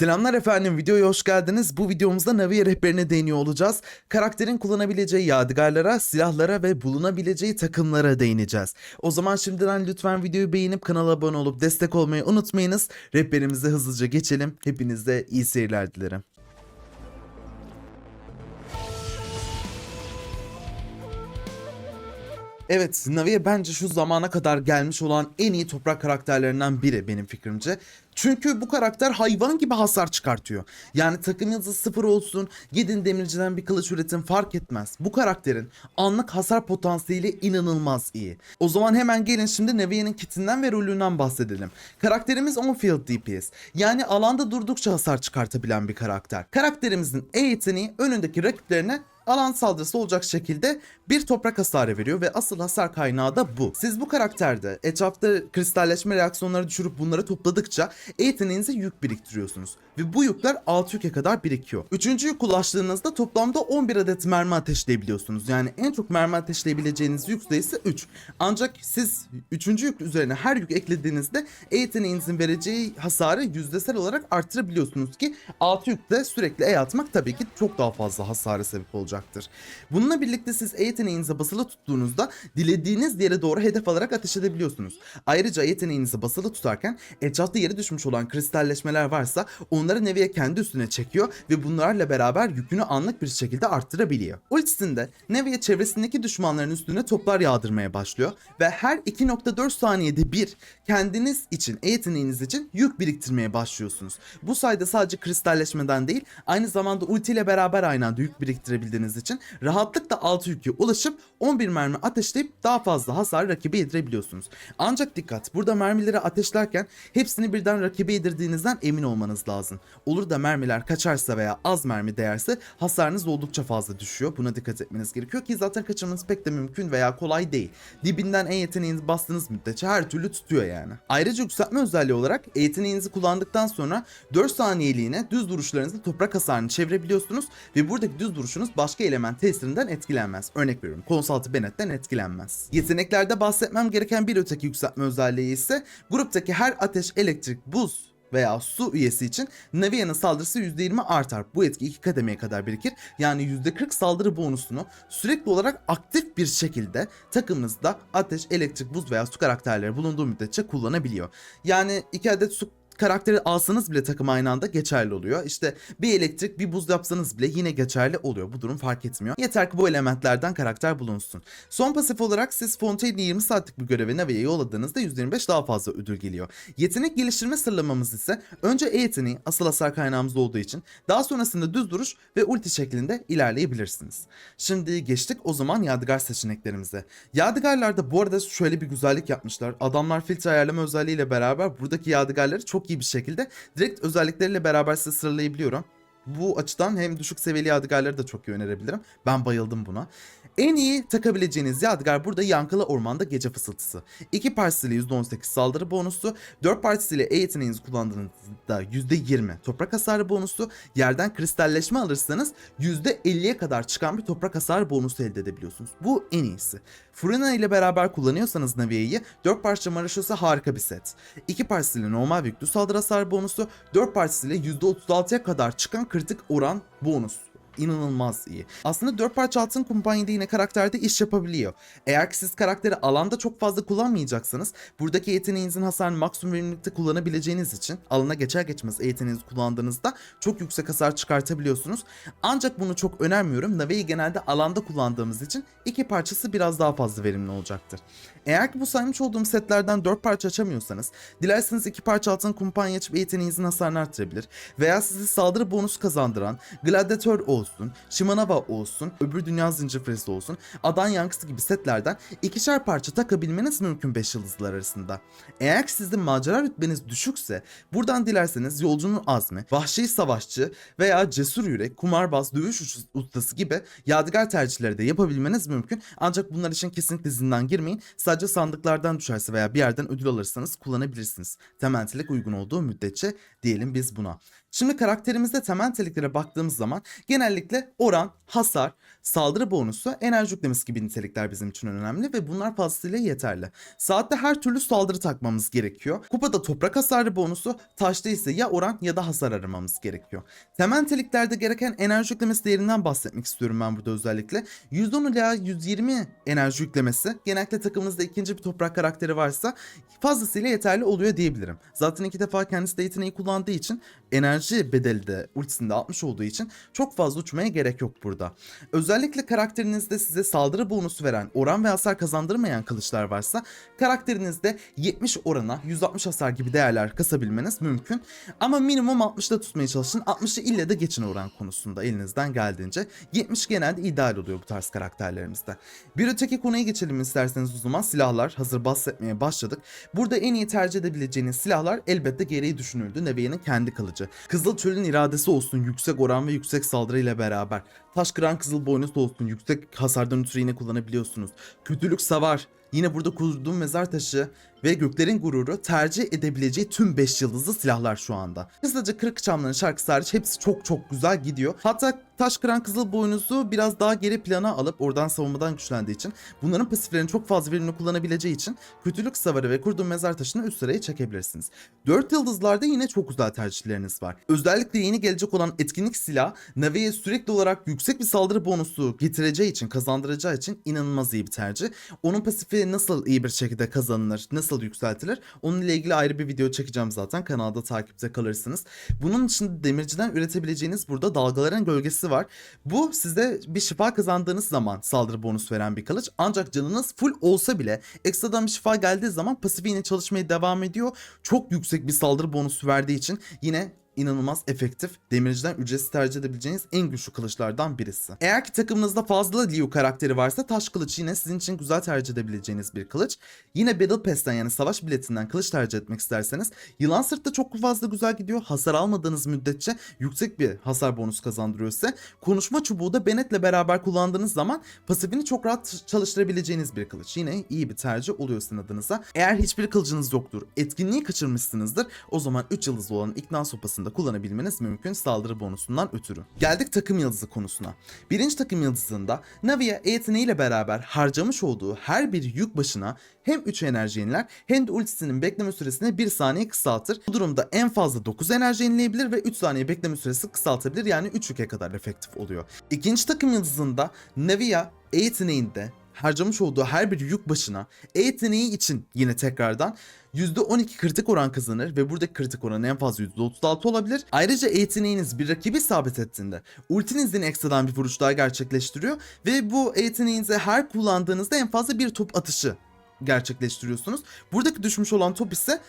Selamlar efendim videoya hoş geldiniz. Bu videomuzda Naviye rehberine değiniyor olacağız. Karakterin kullanabileceği yadigarlara, silahlara ve bulunabileceği takımlara değineceğiz. O zaman şimdiden lütfen videoyu beğenip kanala abone olup destek olmayı unutmayınız. Rehberimize hızlıca geçelim. Hepinize iyi seyirler dilerim. Evet, Naviye bence şu zamana kadar gelmiş olan en iyi toprak karakterlerinden biri benim fikrimce. Çünkü bu karakter hayvan gibi hasar çıkartıyor. Yani takım yıldızı sıfır olsun, gidin demirciden bir kılıç üretin fark etmez. Bu karakterin anlık hasar potansiyeli inanılmaz iyi. O zaman hemen gelin şimdi Naviye'nin kitinden ve rolünden bahsedelim. Karakterimiz on field DPS. Yani alanda durdukça hasar çıkartabilen bir karakter. Karakterimizin E yeteneği önündeki rakiplerine alan saldırısı olacak şekilde bir toprak hasarı veriyor ve asıl hasar kaynağı da bu. Siz bu karakterde etrafta kristalleşme reaksiyonları düşürüp bunları topladıkça yeteneğinize yük biriktiriyorsunuz. Ve bu yükler 6 yüke kadar birikiyor. Üçüncü yük ulaştığınızda toplamda 11 adet mermi ateşleyebiliyorsunuz. Yani en çok mermi ateşleyebileceğiniz yük sayısı 3. Ancak siz 3. yük üzerine her yük eklediğinizde yeteneğinizin vereceği hasarı yüzdesel olarak arttırabiliyorsunuz ki 6 yükte sürekli E atmak tabii ki çok daha fazla hasara sebep olacaktır. Bununla birlikte siz E yeteneğinize basılı tuttuğunuzda dilediğiniz yere doğru hedef alarak ateş edebiliyorsunuz. Ayrıca E yeteneğinizi basılı tutarken etrafta yere düşmüş olan kristalleşmeler varsa onları Nevi'ye kendi üstüne çekiyor ve bunlarla beraber yükünü anlık bir şekilde arttırabiliyor. Ultisinde Nevi'ye çevresindeki düşmanların üstüne toplar yağdırmaya başlıyor ve her 2.4 saniyede bir kendiniz için, E yeteneğiniz için yük biriktirmeye başlıyorsunuz. Bu sayede sadece kristalleşmeden değil aynı zamanda ulti ile beraber aynı anda yük biriktirebildiğiniz için rahatlıkla 6 yükü ulaşıp 11 mermi ateşleyip daha fazla hasar rakibe yedirebiliyorsunuz. Ancak dikkat burada mermileri ateşlerken hepsini birden rakibe yedirdiğinizden emin olmanız lazım. Olur da mermiler kaçarsa veya az mermi değerse hasarınız oldukça fazla düşüyor. Buna dikkat etmeniz gerekiyor ki zaten kaçırmanız pek de mümkün veya kolay değil. Dibinden en yeteneğinizi bastığınız müddetçe her türlü tutuyor yani. Ayrıca yükseltme özelliği olarak yeteneğinizi kullandıktan sonra 4 saniyeliğine düz duruşlarınızda toprak hasarını çevirebiliyorsunuz ve buradaki düz duruşunuz başka element tesirinden etkilenmez. Örnek veriyorum Consulti Bennett'ten etkilenmez. Yeteneklerde bahsetmem gereken bir öteki yükseltme özelliği ise gruptaki her ateş, elektrik, buz veya su üyesi için Navia'nın saldırısı %20 artar. Bu etki iki kademeye kadar birikir. Yani %40 saldırı bonusunu sürekli olarak aktif bir şekilde takımınızda ateş, elektrik, buz veya su karakterleri bulunduğu müddetçe kullanabiliyor. Yani iki adet su karakteri alsanız bile takım aynı anda geçerli oluyor. İşte bir elektrik bir buz yapsanız bile yine geçerli oluyor. Bu durum fark etmiyor. Yeter ki bu elementlerden karakter bulunsun. Son pasif olarak siz Fontaine'i 20 saatlik bir göreve Navi'ye yolladığınızda %25 daha fazla ödül geliyor. Yetenek geliştirme sıralamamız ise önce E yeteneği asıl hasar kaynağımız olduğu için daha sonrasında düz duruş ve ulti şeklinde ilerleyebilirsiniz. Şimdi geçtik o zaman yadigar seçeneklerimize. Yadigarlarda bu arada şöyle bir güzellik yapmışlar. Adamlar filtre ayarlama özelliğiyle beraber buradaki yadigarları çok iyi bir şekilde direkt özellikleriyle beraber size sıralayabiliyorum. Bu açıdan hem düşük seviyeli yadigarları da çok iyi önerebilirim. Ben bayıldım buna. En iyi takabileceğiniz yadigar burada Yankılı Orman'da Gece Fısıltısı. 2 partisiyle %18 saldırı bonusu, 4 partisiyle E yeteneğinizi kullandığınızda %20 toprak hasarı bonusu, yerden kristalleşme alırsanız %50'ye kadar çıkan bir toprak hasarı bonusu elde edebiliyorsunuz. Bu en iyisi. Furina ile beraber kullanıyorsanız Naviye'yi 4 parça Maraşosu harika bir set. 2 partisiyle normal ve yüklü saldırı hasarı bonusu, 4 partisiyle %36'ya kadar çıkan kritik oran bonus inanılmaz iyi. Aslında 4 parça altın kumpanyada yine karakterde iş yapabiliyor. Eğer ki siz karakteri alanda çok fazla kullanmayacaksanız buradaki yeteneğinizin hasarını maksimum verimlilikte kullanabileceğiniz için alana geçer geçmez yeteneğinizi kullandığınızda çok yüksek hasar çıkartabiliyorsunuz. Ancak bunu çok önermiyorum. Nave'yi genelde alanda kullandığımız için iki parçası biraz daha fazla verimli olacaktır. Eğer ki bu saymış olduğum setlerden 4 parça açamıyorsanız dilerseniz 2 parça altın kumpanya açıp yeteneğinizin hasarını arttırabilir veya sizi saldırı bonusu kazandıran Gladiator olsun, Shimanaba olsun, öbür dünya zincir fresi olsun, Adan Yankısı gibi setlerden ikişer parça takabilmeniz mümkün 5 yıldızlar arasında. Eğer sizin macera rütbeniz düşükse buradan dilerseniz yolcunun azmi, vahşi savaşçı veya cesur yürek, kumarbaz, dövüş ustası gibi yadigar tercihleri de yapabilmeniz mümkün. Ancak bunlar için kesinlikle zindan girmeyin. Sadece sandıklardan düşerse veya bir yerden ödül alırsanız kullanabilirsiniz. Tementilek uygun olduğu müddetçe diyelim biz buna. Şimdi karakterimizde temel niteliklere baktığımız zaman genellikle oran, hasar, saldırı bonusu, enerji yüklemesi gibi nitelikler bizim için önemli ve bunlar fazlasıyla yeterli. Saatte her türlü saldırı takmamız gerekiyor. Kupada toprak hasarı bonusu, taşta ise ya oran ya da hasar aramamız gerekiyor. Temel niteliklerde gereken enerji yüklemesi değerinden bahsetmek istiyorum ben burada özellikle. 110 ila 120 enerji yüklemesi genellikle takımınızda ikinci bir toprak karakteri varsa fazlasıyla yeterli oluyor diyebilirim. Zaten iki defa kendisi de yeteneği kullandığı için enerji bedeli de ultisinde 60 olduğu için çok fazla uçmaya gerek yok burada. Özellikle karakterinizde size saldırı bonusu veren, oran ve hasar kazandırmayan kılıçlar varsa karakterinizde 70 orana 160 hasar gibi değerler kasabilmeniz mümkün. Ama minimum 60'da tutmaya çalışın. 60'ı ille de geçin oran konusunda elinizden geldiğince. 70 genelde ideal oluyor bu tarz karakterlerimizde. Bir öteki konuya geçelim isterseniz o zaman silahlar. Hazır bahsetmeye başladık. Burada en iyi tercih edebileceğiniz silahlar elbette gereği düşünüldü. Neviye'nin kendi kılıcı. Kızıl Çöl'ün iradesi olsun yüksek oran ve yüksek saldırı ile beraber. Taş kıran kızıl boynuz olsun yüksek hasardan ötürü yine kullanabiliyorsunuz. Kötülük savar. Yine burada kurduğum mezar taşı ve göklerin gururu tercih edebileceği tüm 5 yıldızlı silahlar şu anda. Kısaca Kırık Çamların şarkısı hariç hepsi çok çok güzel gidiyor. Hatta Taş Kıran Kızıl Boynuz'u biraz daha geri plana alıp oradan savunmadan güçlendiği için bunların pasiflerini çok fazla verimli kullanabileceği için kötülük savarı ve kurduğum mezar taşını üst sıraya çekebilirsiniz. 4 yıldızlarda yine çok güzel tercihleriniz var. Özellikle yeni gelecek olan etkinlik silah Navi'ye sürekli olarak yüksek bir saldırı bonusu getireceği için kazandıracağı için inanılmaz iyi bir tercih. Onun pasifi nasıl iyi bir şekilde kazanılır, nasıl yükseltilir onun ile ilgili ayrı bir video çekeceğim zaten kanalda takipte kalırsınız. Bunun için demirciden üretebileceğiniz burada dalgaların gölgesi var. Bu size bir şifa kazandığınız zaman saldırı bonus veren bir kılıç. Ancak canınız full olsa bile ekstradan bir şifa geldiği zaman pasifi yine çalışmaya devam ediyor. Çok yüksek bir saldırı bonusu verdiği için yine inanılmaz efektif. Demirciden ücretsiz tercih edebileceğiniz en güçlü kılıçlardan birisi. Eğer ki takımınızda fazla Liu karakteri varsa taş kılıç yine sizin için güzel tercih edebileceğiniz bir kılıç. Yine Battle Pass'ten yani savaş biletinden kılıç tercih etmek isterseniz Yılan Sırt'ta çok fazla güzel gidiyor. Hasar almadığınız müddetçe yüksek bir hasar bonus kazandırıyor size. Konuşma çubuğu da Bennett'le beraber kullandığınız zaman pasifini çok rahat çalıştırabileceğiniz bir kılıç. Yine iyi bir tercih oluyor sizin adınıza. Eğer hiçbir kılıcınız yoktur, etkinliği kaçırmışsınızdır o zaman 3 yıldızlı olan ikna sopasında kullanabilmeniz mümkün saldırı bonusundan ötürü. Geldik takım yıldızı konusuna. Birinci takım yıldızında Navi'ye yeteneğiyle beraber harcamış olduğu her bir yük başına hem 3 enerji yeniler hem de ultisinin bekleme süresini 1 saniye kısaltır. Bu durumda en fazla 9 enerji yenileyebilir ve 3 saniye bekleme süresi kısaltabilir yani 3 yüke kadar efektif oluyor. İkinci takım yıldızında Navia E yeteneğinde harcamış olduğu her bir yük başına E yeteneği için yine tekrardan %12 kritik oran kazanır ve buradaki kritik oran en fazla %36 olabilir. Ayrıca E yeteneğiniz bir rakibi sabit ettiğinde ultinizin ekstradan bir vuruş daha gerçekleştiriyor ve bu E yeteneğinizi her kullandığınızda en fazla bir top atışı gerçekleştiriyorsunuz. Buradaki düşmüş olan top ise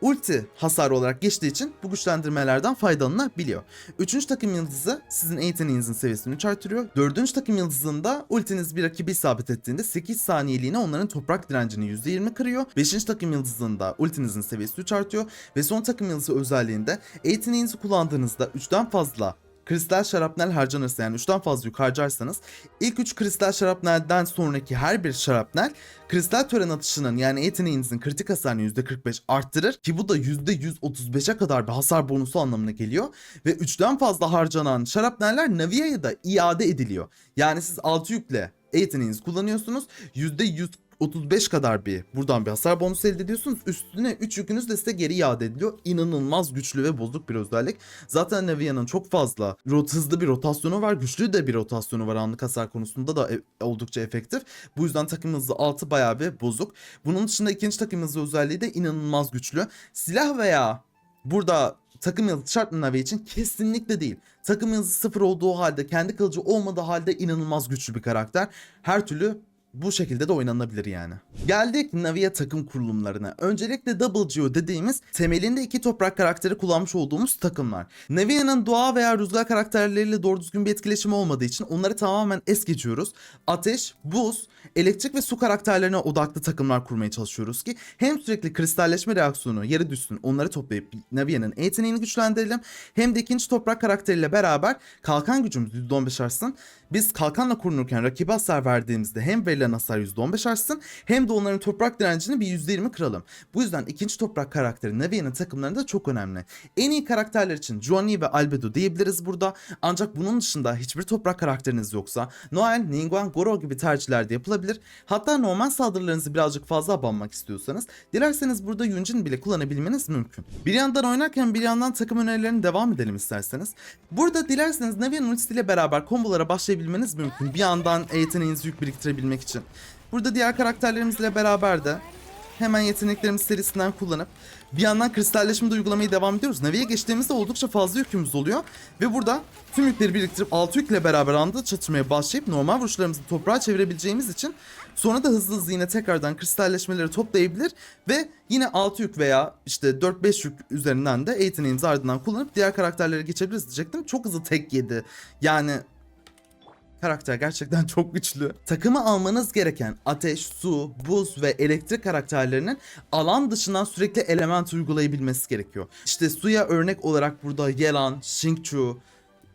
ulti hasarı olarak geçtiği için bu güçlendirmelerden faydalanabiliyor. Üçüncü takım yıldızı sizin yeteneğinizin seviyesini 3 artırıyor. Dördüncü takım yıldızında ultiniz bir rakibi isabet ettiğinde 8 saniyeliğine onların toprak direncini %20 kırıyor. Beşinci takım yıldızında ultinizin seviyesi 3 artıyor. Ve son takım yıldızı özelliğinde yeteneğinizi kullandığınızda 3'ten fazla kristal şarapnel harcanırsa yani 3'ten fazla yük harcarsanız ilk 3 kristal şarapnelden sonraki her bir şarapnel kristal tören atışının yani yeteneğinizin kritik hasarını %45 arttırır ki bu da %135'e kadar bir hasar bonusu anlamına geliyor ve 3'ten fazla harcanan şarapneller Navia'ya da iade ediliyor. Yani siz 6 yükle yeteneğinizi kullanıyorsunuz %100 35 kadar bir buradan bir hasar bonusu elde ediyorsunuz. Üstüne 3 yükünüz de size geri iade ediliyor. İnanılmaz güçlü ve bozuk bir özellik. Zaten Navia'nın çok fazla rot hızlı bir rotasyonu var. Güçlü de bir rotasyonu var anlık hasar konusunda da e- oldukça efektif. Bu yüzden takım hızı 6 bayağı bir bozuk. Bunun dışında ikinci takım özelliği de inanılmaz güçlü. Silah veya burada takım yıldızı şart mı Navi için? Kesinlikle değil. Takım yıldızı sıfır olduğu halde, kendi kılıcı olmadığı halde inanılmaz güçlü bir karakter. Her türlü bu şekilde de oynanabilir yani. Geldik Navia takım kurulumlarına. Öncelikle WGO dediğimiz temelinde iki toprak karakteri kullanmış olduğumuz takımlar. Navia'nın doğa veya rüzgar karakterleriyle doğru düzgün bir etkileşimi olmadığı için onları tamamen es geçiyoruz. Ateş, buz, elektrik ve su karakterlerine odaklı takımlar kurmaya çalışıyoruz ki hem sürekli kristalleşme reaksiyonu yere düşsün onları toplayıp Navia'nın yeteneğini güçlendirelim hem de ikinci toprak karakteriyle beraber kalkan gücümüz %15 artsın. Biz kalkanla korunurken rakibe hasar verdiğimizde hem verilen hasar %15 artsın hem de onların toprak direncini bir %20 kıralım. Bu yüzden ikinci toprak karakteri Navi'nin takımlarında çok önemli. En iyi karakterler için Johnny ve Albedo diyebiliriz burada. Ancak bunun dışında hiçbir toprak karakteriniz yoksa Noel, Ningguang, Goro gibi tercihler de yapılabilir. Hatta normal saldırılarınızı birazcık fazla abanmak istiyorsanız dilerseniz burada Yunjin bile kullanabilmeniz mümkün. Bir yandan oynarken bir yandan takım önerilerine devam edelim isterseniz. Burada dilerseniz Navi'nin ultisiyle beraber kombolara başlayabilmeniz mümkün. Bir yandan yeteneğinizi yük biriktirebilmek için. Burada diğer karakterlerimizle beraber de hemen yeteneklerimiz serisinden kullanıp bir yandan kristalleşme de uygulamayı devam ediyoruz. Navi'ye geçtiğimizde oldukça fazla yükümüz oluyor ve burada tüm yükleri biriktirip 6 yükle beraber anda çatışmaya başlayıp normal vuruşlarımızı toprağa çevirebileceğimiz için sonra da hızlı hızlı yine tekrardan kristalleşmeleri toplayabilir ve yine 6 yük veya işte 4-5 yük üzerinden de yeteneğimizi ardından kullanıp diğer karakterlere geçebiliriz diyecektim. Çok hızlı tek yedi. Yani Karakter gerçekten çok güçlü. Takımı almanız gereken ateş, su, buz ve elektrik karakterlerinin alan dışından sürekli element uygulayabilmesi gerekiyor. İşte suya örnek olarak burada Yelan, Xingqiu,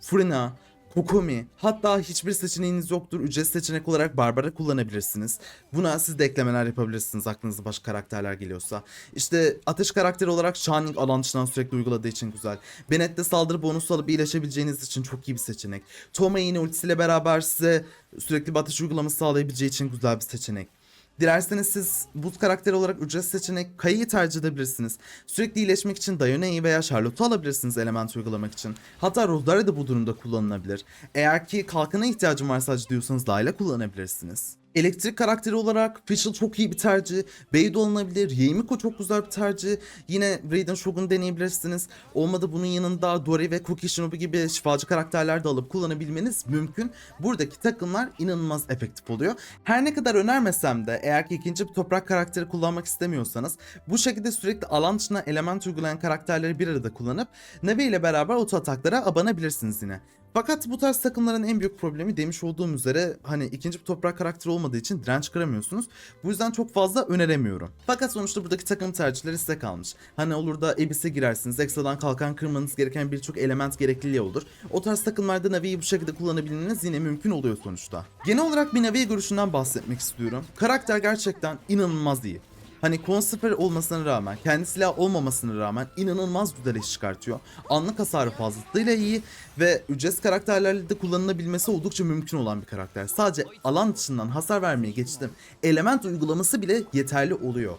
Furina, Kokomi hatta hiçbir seçeneğiniz yoktur. Ücret seçenek olarak Barbara kullanabilirsiniz. Buna siz de eklemeler yapabilirsiniz aklınıza başka karakterler geliyorsa. İşte ateş karakteri olarak Shining alan dışından sürekli uyguladığı için güzel. Bennett'te saldırı bonusu alıp iyileşebileceğiniz için çok iyi bir seçenek. Toma yine ultisiyle beraber size sürekli bir ateş uygulaması sağlayabileceği için güzel bir seçenek. Dilerseniz siz buz karakteri olarak ücret seçenek Kayı'yı tercih edebilirsiniz. Sürekli iyileşmek için Dione'yi veya Charlotte'u alabilirsiniz element uygulamak için. Hatta Rohdari de bu durumda kullanılabilir. Eğer ki kalkana ihtiyacım var sadece diyorsanız Layla kullanabilirsiniz. Elektrik karakteri olarak Fischl çok iyi bir tercih. Beidou alınabilir. Yeimiko çok güzel bir tercih. Yine Raiden Shogun deneyebilirsiniz. Olmadı bunun yanında Dori ve Cookie Shinobi gibi şifacı karakterler de alıp kullanabilmeniz mümkün. Buradaki takımlar inanılmaz efektif oluyor. Her ne kadar önermesem de eğer ki ikinci bir toprak karakteri kullanmak istemiyorsanız bu şekilde sürekli alan dışına element uygulayan karakterleri bir arada kullanıp Navi ile beraber oto ataklara abanabilirsiniz yine. Fakat bu tarz takımların en büyük problemi demiş olduğum üzere hani ikinci bir toprak karakteri olmadığı için direnç kıramıyorsunuz. Bu yüzden çok fazla öneremiyorum. Fakat sonuçta buradaki takım tercihleri size kalmış. Hani olur da Abyss'e girersiniz, ekstradan kalkan kırmanız gereken birçok element gerekliliği olur. O tarz takımlarda Navi'yi bu şekilde kullanabilmeniz yine mümkün oluyor sonuçta. Genel olarak bir Navi görüşünden bahsetmek istiyorum. Karakter gerçekten inanılmaz iyi. Hani konsiper olmasına rağmen, kendi silah olmamasına rağmen inanılmaz güzel iş çıkartıyor. Anlık hasarı fazlasıyla iyi ve ücretsiz karakterlerle de kullanılabilmesi oldukça mümkün olan bir karakter. Sadece alan dışından hasar vermeye geçtim. Element uygulaması bile yeterli oluyor.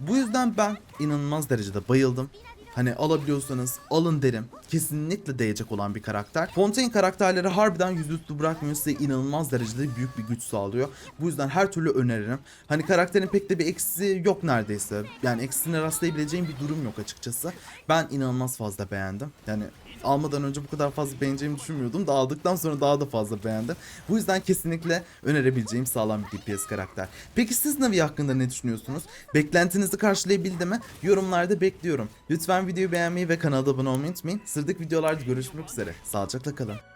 Bu yüzden ben inanılmaz derecede bayıldım. Hani alabiliyorsanız alın derim. Kesinlikle değecek olan bir karakter. Fontaine karakterleri harbiden yüzüstü bırakmıyor size inanılmaz derecede büyük bir güç sağlıyor. Bu yüzden her türlü öneririm. Hani karakterin pek de bir eksi yok neredeyse. Yani eksisine rastlayabileceğim bir durum yok açıkçası. Ben inanılmaz fazla beğendim. Yani almadan önce bu kadar fazla beğeneceğimi düşünmüyordum. Da aldıktan sonra daha da fazla beğendim. Bu yüzden kesinlikle önerebileceğim sağlam bir DPS karakter. Peki siz Navi hakkında ne düşünüyorsunuz? Beklentinizi karşılayabildi mi? Yorumlarda bekliyorum. Lütfen videoyu beğenmeyi ve kanala abone olmayı unutmayın. Sıradaki videolarda görüşmek üzere. Sağlıcakla kalın.